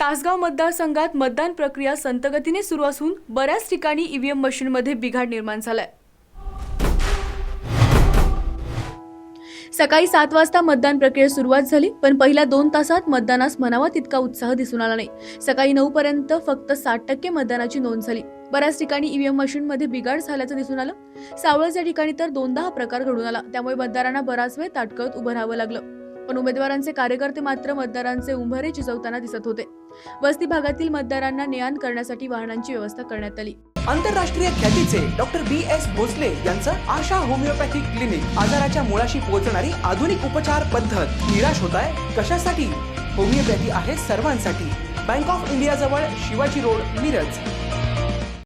तासगाव मतदारसंघात मतदान प्रक्रिया संतगतीने सुरू असून बऱ्याच ठिकाणी ईव्हीएम मशीनमध्ये बिघाड निर्माण झालाय. सकाळी सात वाजता मतदान प्रक्रियेस सुरुवात झाली पण पहिल्या दोन तासात मतदानास म्हणावा तितका उत्साह दिसून आला नाही. सकाळी नऊ पर्यंत फक्त साठ टक्के मतदानाची नोंद झाली. बऱ्याच ठिकाणी ईव्हीएम मशीनमध्ये बिघाड झाल्याचं दिसून आलं. सावळज या ठिकाणी तर दोनदा हा प्रकार घडून आला त्यामुळे मतदारांना बराच वेळ ताटकळत उभं राहावं लागलं. पण उमेदवारांचे कार्यकर्ते मात्र मतदारांचे उंभरे चिजवताना दिसत होते. वस्ती भागातील मतदारांना ने करण्यासाठी वाहनांची व्यवस्था करण्यात आली. आंतरराष्ट्रीय ख्यातीचे डॉक्टर बी एस भोसले यांचं आशा होमिओपॅथिक क्लिनिक आजाराच्या मुळाशी पोहोचणारी आधुनिक उपचार पद्धत निराश होत आहे. कशासाठी? होमिओपॅथी आहे सर्वांसाठी. बँक ऑफ इंडिया जवळ शिवाजी रोड मिरज.